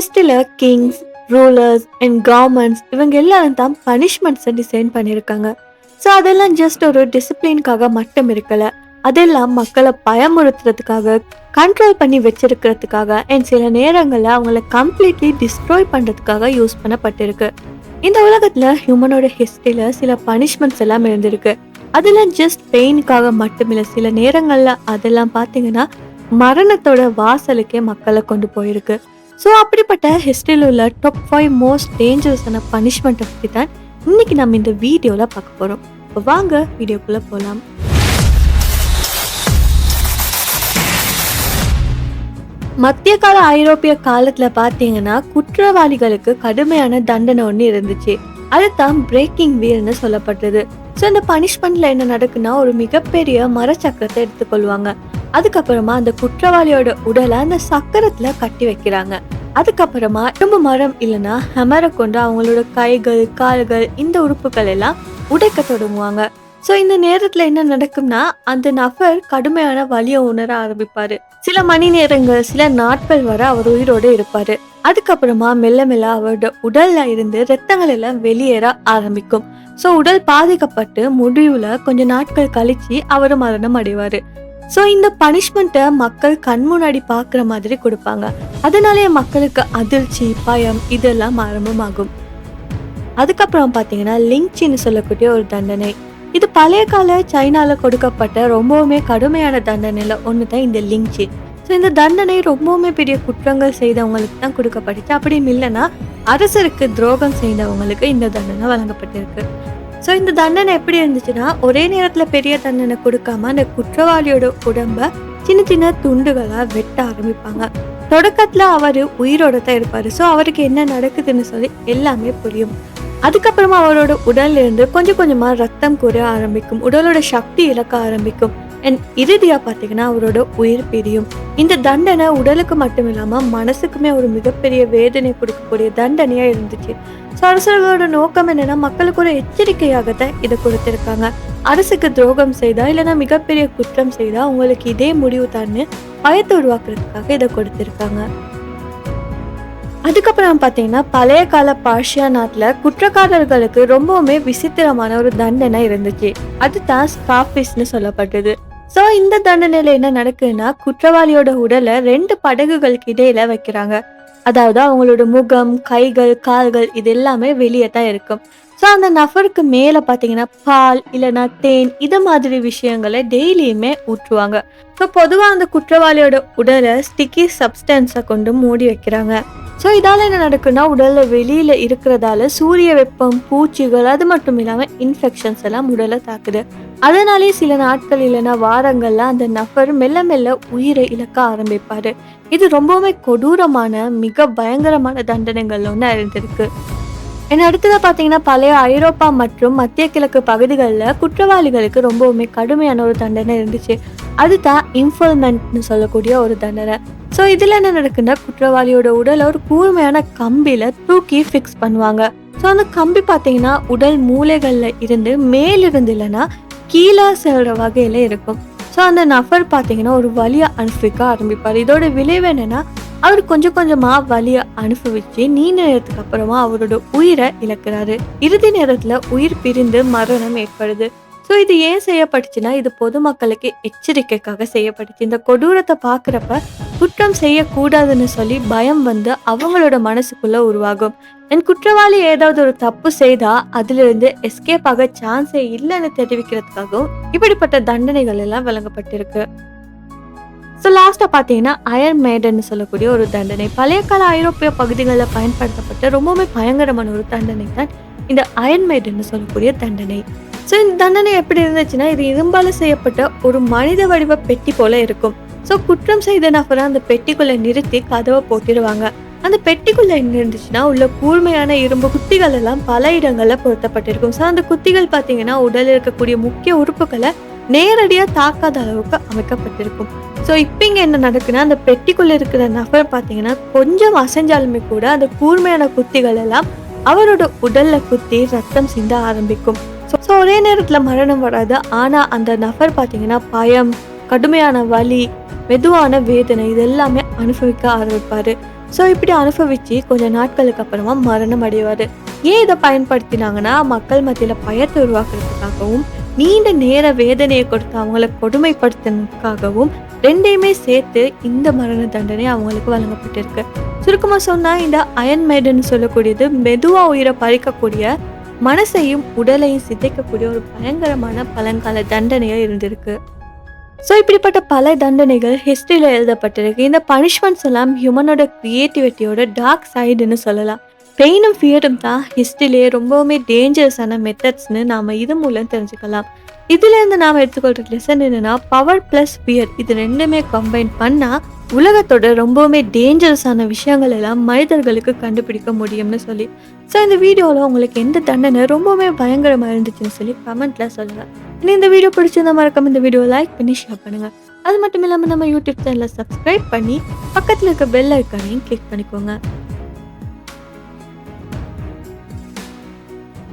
ஹிஸ்டரியில் kings rulers and governments இவங்க எல்லாரும் தான் பனிஷ்மெண்ட்ஸை டிசைன் பண்ணியிருக்காங்க. ஸோ அதெல்லாம் ஜஸ்ட் ஒரு டிசிப்ளின்காக மட்டும் இருக்கலை. அதெல்லாம் மக்களை பயமுறுத்துறதுக்காக கண்ட்ரோல் பண்ணி வச்சிருக்கிறதுக்காக அண்ட் சில நேரங்களில் அவங்கள கம்ப்ளீட்லி டிஸ்ட்ராய் பண்ணுறதுக்காக யூஸ் பண்ணப்பட்டிருக்கு. இந்த உலகத்தில் ஹியூமனோட ஹிஸ்ட்ரியில் சில பனிஷ்மெண்ட்ஸ் எல்லாம் இருந்திருக்கு. அதெல்லாம் ஜஸ்ட் பெயினுக்காக மட்டுமில்லை சில நேரங்களில் அதெல்லாம் பார்த்தீங்கன்னா மரணத்தோட வாசலுக்கே மக்களை கொண்டு போயிருக்கு. ஸோ அப்படிப்பட்ட ஹிஸ்ட்ரியில் உள்ள டாப் ஃபைவ் மோஸ்ட் டேஞ்சரஸான பனிஷ்மெண்ட்டை பற்றி தான் இன்னைக்கு நம்ம இந்த வீடியோவில் பார்க்க போகிறோம் இப்போ வாங்க வீடியோக்குள்ளே போகலாம் மத்திய கால ஐரோப்பிய காலத்தில் பார்த்தீங்கன்னா குற்றவாளிகளுக்கு கடுமையான தண்டனை ஒன்று இருந்துச்சு. அதுதான் பிரேக்கிங் வீல்னு சொல்லப்பட்டது. ஸோ இந்த பனிஷ்மெண்ட்ல என்ன நடக்குன்னா ஒரு மிகப்பெரிய மரச்சக்கரத்தை எடுத்துக்கொள்வாங்க. அதுக்கப்புறமா அந்த குற்றவாளியோட உடலை அந்த சக்கரத்துல கட்டி வைக்கிறாங்க. அதுக்கப்புறமா இரும்பு மரம் இல்லைன்னா ஹெமரை கொண்டு அவங்களோட கைகள் கால்கள் இந்த உறுப்புகள் எல்லாம் உடைக்க தொடங்குவாங்க. ஸோ இந்த நேரத்தில் என்ன நடக்கும்னா அந்த நபர் கடுமையான வலியை உணர ஆரம்பிப்பாரு. சில மணி நேரங்கள் சில நாட்கள் வரை அவர் உயிரோடு இருப்பாரு. அதுக்கப்புறமா மெல்ல மெல்ல அவரோட உடல்ல இருந்து ரத்தங்கள் எல்லாம் வெளியேற ஆரம்பிக்கும். ஸோ உடல் பாதிக்கப்பட்டு முடிவுல கொஞ்ச நாட்கள் கழிச்சு அவர் மரணம் அடைவாரு. ஸோ இந்த பனிஷ்மெண்ட்டை மக்கள் கண் முன்னாடி பார்க்குற மாதிரி கொடுப்பாங்க. அதனாலேயே மக்களுக்கு அதிர்ச்சி பயம் இதெல்லாம் ஆரம்பமாகும். அதுக்கப்புறம் பார்த்தீங்கன்னா லிங்ச்சின்னு சொல்லக்கூடிய ஒரு தண்டனை. இது பழைய கால சைனாவில் கொடுக்கப்பட்ட ரொம்பவுமே கடுமையான தண்டனையில் ஒன்று தான் இந்த லிங்க்சி ஸோ இந்த தண்டனை ரொம்பவுமே பெரிய குற்றங்கள் செய்தவங்களுக்கு தான் கொடுக்கப்பட்டுச்சு. அப்படின்னு இல்லைன்னா அரசருக்கு துரோகம் செய்தவங்களுக்கு இந்த தண்டனை வழங்கப்பட்டிருக்கு. ஸோ இந்த தண்டனை எப்படி இருந்துச்சுன்னா ஒரே நேரத்தில் பெரிய தண்டனை கொடுக்காம அந்த குற்றவாளியோட உடம்ப சின்ன சின்ன துண்டுகளாக வெட்ட ஆரம்பிப்பாங்க. தொடக்கத்தில் அவர் உயிரோட தான் இருப்பார். ஸோ அவருக்கு என்ன நடக்குதுன்னு சொல்லி எல்லாமே புரியும். அதுக்கப்புறமா அவரோட உடல்ல இருந்து கொஞ்சம் கொஞ்சமாக ரத்தம் குறைய ஆரம்பிக்கும். உடலோட சக்தி இழக்க ஆரம்பிக்கும். அண்ட் இறுதியாக பார்த்தீங்கன்னா அவரோட உயிர் பிரியும். இந்த தண்டனை உடலுக்கு மட்டும் இல்லாமல் மனசுக்குமே ஒரு மிகப்பெரிய வேதனை கொடுக்கக்கூடிய தண்டனையாக இருந்துச்சு. ஸோ அரசர்களோட நோக்கம் என்னன்னா மக்களுக்கு ஒரு எச்சரிக்கையாகத்தான் இதை கொடுத்துருக்காங்க. அரசுக்கு துரோகம் செய்தா இல்லைன்னா மிகப்பெரிய குற்றம் செய்தா உங்களுக்கு இதே முடிவு தான்னு பயத்தை உருவாக்குறதுக்காக இதை கொடுத்துருக்காங்க. அதுக்கப்புறம் பார்த்தீங்கன்னா பழைய கால பாஷியா நாட்டில் குற்றக்காரர்களுக்கு ரொம்பவுமே விசித்திரமான ஒரு தண்டனை இருந்துச்சு. அதுதான் ஸ்காஃபிஸ்னு சொல்லப்பட்டது. ஸோ இந்த தண்டனையில என்ன நடக்குதுன்னா குற்றவாளியோட உடலை ரெண்டு படகுகளுக்கு இடையில வைக்கிறாங்க. அதாவது அவங்களோட முகம் கைகள் கால்கள் இது எல்லாமே வெளியே தான் இருக்கும். ஸோ அந்த நபருக்கு மேலே பார்த்தீங்கன்னா பால் இல்லைன்னா தேன் இது மாதிரி விஷயங்களை டெய்லியுமே ஊற்றுவாங்க. ஸோ பொதுவாக அந்த குற்றவாளியோட உடலை ஸ்டிக்கி சப்ஸ்டன்ஸை கொண்டு மூடி வைக்கிறாங்க. ஸோ இதால் என்ன நடக்குன்னா உடலில் வெளியில் இருக்கிறதால சூரிய வெப்பம் பூச்சிகள் அது மட்டும் இல்லாமல் இன்ஃபெக்ஷன்ஸ் எல்லாம் உடலை தாக்குது. அதனாலே சில நாட்கள் இல்லைன்னா வாரங்கள்ல அந்த நபர் மெல்ல மெல்ல உயிரை இழக்க ஆரம்பிப்பார். இது ரொம்பவுமே கொடூரமான மிக பயங்கரமான தண்டனைகள் ஒன்று அறிந்திருக்கு. என்ன அடுத்ததாக பார்த்தீங்கன்னா பழைய ஐரோப்பா மற்றும் மத்திய கிழக்கு பகுதிகளில் குற்றவாளிகளுக்கு ரொம்பவுமே கடுமையான ஒரு தண்டனை இருந்துச்சு. அதுதான் இன்ஃபால்மெண்ட்னு சொல்லக்கூடிய ஒரு தண்டனை. ஸோ இதில் என்ன நடக்குன்னா குற்றவாளியோட உடலை ஒரு கூர்மையான கம்பியில் தூக்கி ஃபிக்ஸ் பண்ணுவாங்க. ஸோ அந்த கம்பி பார்த்தீங்கன்னா உடல் மூளைகளில் இருந்து மேலிருந்து இல்லைன்னா கீழே செல்கிற வகையில் இருக்கும். ஸோ அந்த நபர் பார்த்தீங்கன்னா ஒரு வலியை அனுபவிக்க ஆரம்பிப்பார். இதோட விளைவு என்னென்னா அவர் கொஞ்சம் கொஞ்சமா வலியை அனுபவிச்சு நீண்ட நேரத்துக்கு அப்புறமா அவரோட உயிரை இழக்கிறாரு. இறுதி நேரத்துல உயிர் பிரிந்து மரணம் ஏற்படுது. ஸோ இது ஏன் செய்யப்பட்டுச்சுன்னா இது பொதுமக்களுக்கு எச்சரிக்கைக்காக செய்யப்பட்டுச்சு. இந்த கொடூரத்தை பார்க்குறப்ப குற்றம் செய்யக்கூடாதுன்னு சொல்லி பயம் வந்து அவங்களோட மனசுக்குள்ள உருவாகும். என் குற்றவாளி ஏதாவது ஒரு தப்பு செய்தா அதிலிருந்து எஸ்கேப் ஆக சான்ஸே இல்லைன்னு தெரிவிக்கிறதுக்காகவும் இப்படிப்பட்ட தண்டனைகள் எல்லாம் வழங்கப்பட்டிருக்கு. ஸோ லாஸ்ட்டாக பார்த்தீங்கன்னா அயர் மேடன்னு சொல்லக்கூடிய ஒரு தண்டனை. பழைய கால ஐரோப்பிய பகுதிகளில் பயன்படுத்தப்பட்ட ரொம்பவுமே பயங்கரமான ஒரு தண்டனை தான் இந்த அயன் மேடன்னு சொல்லக்கூடிய தண்டனை. ஸோ இந்த தண்டனை எப்படி இருந்துச்சுன்னா இது இரும்பால் செய்யப்பட்ட ஒரு மனித வடிவ பெட்டி போல இருக்கும். ஸோ குற்றம் செய்த நபரை அந்த பெட்டிக்குள்ளே நிறுத்தி கதவை போட்டிடுவாங்க அந்த பெட்டிக்குள்ள என்ன இருந்துச்சுன்னா உள்ள கூர்மையான இரும்பு குத்திகள் எல்லாம் பல இடங்கள்ல பொருத்தப்பட்டிருக்கும். ஸோ அந்த குத்திகள் பார்த்தீங்கன்னா உடலில் இருக்கக்கூடிய முக்கிய உறுப்புகளை நேரடியாக தாக்காத அளவுக்கு அமைக்கப்பட்டிருக்கும். ஸோ இப்போ இங்கே என்ன நடக்குன்னா அந்த பெட்டிக்குள்ளே இருக்கிற நபர் பார்த்தீங்கன்னா கொஞ்சம் அசைஞ்சாலுமே கூட அந்த கூர்மையான குத்திகள் எல்லாம் அவரோட உடலில் குத்தி ரத்தம் சிந்த ஆரம்பிக்கும். ஸோ ஒரே நேரத்தில் மரணம் வராது. ஆனால் அந்த நபர் பார்த்தீங்கன்னா பயம் கடுமையான வலி மெதுவான வேதனை இது எல்லாமே அனுபவிக்க ஆரம்பிப்பார். ஸோ இப்படி அனுபவிச்சு கொஞ்ச நாட்களுக்கு அப்புறமா மரணம் அடைவார். ஏன் இதை பயன்படுத்தினாங்கன்னா மக்கள் மத்தியில் பயத்தை உருவாக்குறதுக்காகவும் நீண்ட நேர வேதனையை கொடுத்து அவங்கள கொடுமைப்படுத்தினதுக்காகவும் ரெண்டையுமே சேர்த்து இந்த மரண தண்டனை அவங்களுக்கு வழங்கப்பட்டிருக்கு. சுருக்கமாக சொன்னால் இந்த அயன் மேடன் சொல்லக்கூடியது மெதுவாக உயிரை பறிக்கக்கூடிய மனசையும் உடலையும் சிதைக்கக்கூடிய ஒரு பயங்கரமான பழங்கால தண்டனையாக இருந்திருக்கு. ஸோ இப்படிப்பட்ட பல தண்டனைகள் ஹிஸ்ட்ரியில் எழுதப்பட்டிருக்கு. இந்த பனிஷ்மெண்ட்ஸ் எல்லாம் ஹியூமனோட க்ரியேட்டிவிட்டியோட டார்க் சைடுன்னு சொல்லலாம். பெயினும் ஃபியரும் தான் ஹிஸ்ட்ரியிலே ரொம்பவுமே டேஞ்சரஸான மெத்தட்ஸ்னு நாம் இது மூலம் தெரிஞ்சுக்கலாம். இதுலேருந்து நாம் எடுத்துக்கொள்கிற லெசன் என்னென்னா பவர் ப்ளஸ் ஃபியர் இது ரெண்டுமே கம்பைன் பண்ணால் உலகத்தோட ரொம்பவுமே டேஞ்சரஸான விஷயங்கள் எல்லாம் மனிதர்களுக்கு கண்டுபிடிக்க முடியும்னு சொல்லி. ஸோ இந்த வீடியோவில் உங்களுக்கு எந்த தண்டனை ரொம்பவுமே பயங்கரமாக இருந்துச்சுன்னு சொல்லி கமெண்ட்டில் சொல்லுங்கள் இனி இந்த வீடியோ பிடிச்சிருந்தா மறக்காம இந்த வீடியோ லைக் பண்ணி ஷேர் பண்ணுங்கள் அது மட்டும் இல்லாமல் நம்ம யூடியூப் சேனலை சப்ஸ்கிரைப் பண்ணி பக்கத்தில் இருக்க பெல் ஐக்கானையும் கிளிக் பண்ணிக்கோங்க.